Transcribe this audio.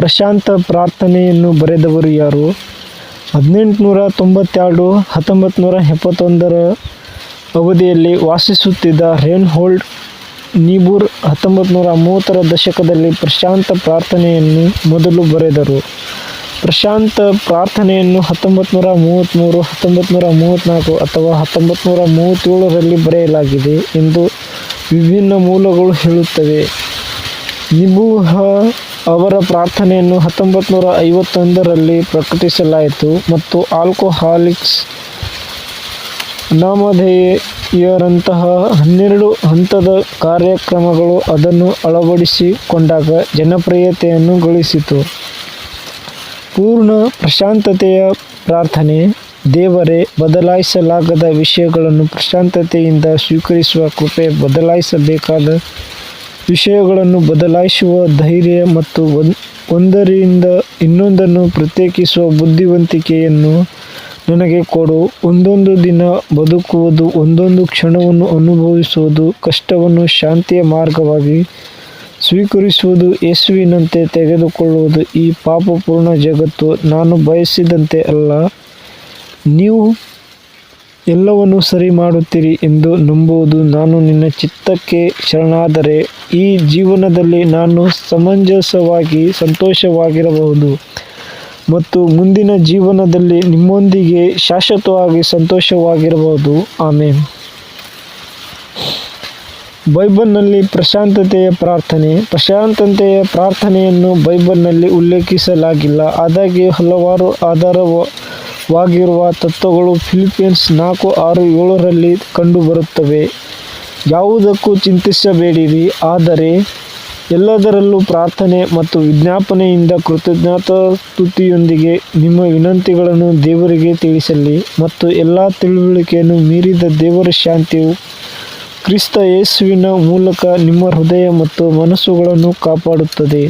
ಪ್ರಶಾಂತ ಪ್ರಾರ್ಥನೆಯನ್ನು ಬರೆದವರು ಯಾರು? ಹದಿನೆಂಟುನೂರ ತೊಂಬತ್ತೆರಡು ಹತ್ತೊಂಬತ್ತು ನೂರ ಎಪ್ಪತ್ತೊಂದರ ಅವಧಿಯಲ್ಲಿ ವಾಸಿಸುತ್ತಿದ್ದ ರೇನ್ಹೋಲ್ಡ್ ನೀಬೂರ್ ಹತ್ತೊಂಬತ್ತು ನೂರ ಮೂವತ್ತರ ದಶಕದಲ್ಲಿ ಪ್ರಶಾಂತ ಪ್ರಾರ್ಥನೆಯನ್ನು ಮೊದಲು ಬರೆದರು. ಪ್ರಶಾಂತ ಪ್ರಾರ್ಥನೆಯನ್ನು ಹತ್ತೊಂಬತ್ತು ನೂರ ಮೂವತ್ತ್ಮೂರು ಹತ್ತೊಂಬತ್ತು ನೂರ ಮೂವತ್ತ್ನಾಲ್ಕು ಅಥವಾ ಹತ್ತೊಂಬತ್ತು ನೂರ ಮೂವತ್ತೇಳರಲ್ಲಿ ಬರೆಯಲಾಗಿದೆ ಎಂದು ವಿಭಿನ್ನ ಮೂಲಗಳು ಹೇಳುತ್ತವೆ. ನಿಬೂಹ ಅವರ ಪ್ರಾರ್ಥನೆಯನ್ನು ಹತ್ತೊಂಬತ್ತು ನೂರ ಐವತ್ತೊಂದರಲ್ಲಿ ಪ್ರಕಟಿಸಲಾಯಿತು ಮತ್ತು ಆಲ್ಕೋಹಾಲಿಕ್ಸ್ ನಾಮಧೇಯರಂತಹ ಹನ್ನೆರಡು ಹಂತದ ಕಾರ್ಯಕ್ರಮಗಳು ಅದನ್ನು ಅಳವಡಿಸಿಕೊಂಡಾಗ ಜನಪ್ರಿಯತೆಯನ್ನು ಗಳಿಸಿತು. ಪೂರ್ಣ ಪ್ರಶಾಂತತೆಯ ಪ್ರಾರ್ಥನೆ, ದೇವರೇ, ಬದಲಾಯಿಸಲಾಗದ ವಿಷಯಗಳನ್ನು ಪ್ರಶಾಂತತೆಯಿಂದ ಸ್ವೀಕರಿಸುವ ಕೃಪೆ ಬದಲಾಯಿಸಬೇಕಾದ ವಿಷಯಗಳನ್ನು ಬದಲಾಯಿಸುವ ಧೈರ್ಯ ಮತ್ತು ಒಂದ್ ಒಂದರಿಂದ ಇನ್ನೊಂದನ್ನು ಪ್ರತ್ಯೇಕಿಸುವ ಬುದ್ಧಿವಂತಿಕೆಯನ್ನು ನನಗೆ ಕೊಡು. ಒಂದೊಂದು ದಿನ ಬದುಕುವುದು, ಒಂದೊಂದು ಕ್ಷಣವನ್ನು ಅನುಭವಿಸುವುದು ಕಷ್ಟವನ್ನು ಶಾಂತಿಯ ಮಾರ್ಗವಾಗಿ ಸ್ವೀಕರಿಸುವುದು, ಯೇಸುವಿನಂತೆ ತೆಗೆದುಕೊಳ್ಳುವುದು ಈ ಪಾಪಪೂರ್ಣ ಜಗತ್ತು ನಾನು ಬಯಸಿದಂತೆ ಅಲ್ಲ. ನೀವು ಎಲ್ಲವನ್ನು ಸರಿ ಮಾಡುತ್ತೀರಿ ಎಂದು ನಂಬುವುದು ನಾನು ನಿನ್ನ ಚಿತ್ತಕ್ಕೆ ಶರಣಾದರೆ ಈ ಜೀವನದಲ್ಲಿ ನಾನು ಸಮಂಜಸವಾಗಿ ಸಂತೋಷವಾಗಿರಬಹುದು. ಮತ್ತು ಮುಂದಿನ ಜೀವನದಲ್ಲಿ ನಿಮ್ಮೊಂದಿಗೆ ಶಾಶ್ವತವಾಗಿ ಸಂತೋಷವಾಗಿರಬಹುದು. ಆಮೇನ್. ಬೈಬಲ್ನಲ್ಲಿ ಪ್ರಶಾಂತತೆಯ ಪ್ರಾರ್ಥನೆ, ಪ್ರಶಾಂತತೆಯ ಪ್ರಾರ್ಥನೆಯನ್ನು ಬೈಬಲ್ನಲ್ಲಿ ಉಲ್ಲೇಖಿಸಲಾಗಿಲ್ಲ. ಆದಾಗ್ಯೂ ಹಲವಾರು ಆಧಾರವಾಗಿರುವ ತತ್ವಗಳು ಫಿಲಿಪೀನ್ಸ್ ನಾಲ್ಕು ಆರು ಏಳರಲ್ಲಿ ಕಂಡುಬರುತ್ತವೆ. ಯಾವುದಕ್ಕೂ ಚಿಂತಿಸಬೇಡಿರಿ, ಆದರೆ ಎಲ್ಲದರಲ್ಲೂ ಪ್ರಾರ್ಥನೆ ಮತ್ತು ವಿಜ್ಞಾಪನೆಯಿಂದ ಕೃತಜ್ಞತಾಸ್ತುತಿಯೊಂದಿಗೆ ನಿಮ್ಮ ವಿನಂತಿಗಳನ್ನು ದೇವರಿಗೆ ತಿಳಿಸಲಿ ಮತ್ತು ಎಲ್ಲ ತಿಳುವಳಿಕೆಯನ್ನು ಮೀರಿದ ದೇವರ ಶಾಂತಿಯು ಕ್ರಿಸ್ತ ಯೇಸುವಿನ ಮೂಲಕ ನಿಮ್ಮ ಹೃದಯ ಮತ್ತು ಮನಸ್ಸುಗಳನ್ನು ಕಾಪಾಡುತ್ತದೆ.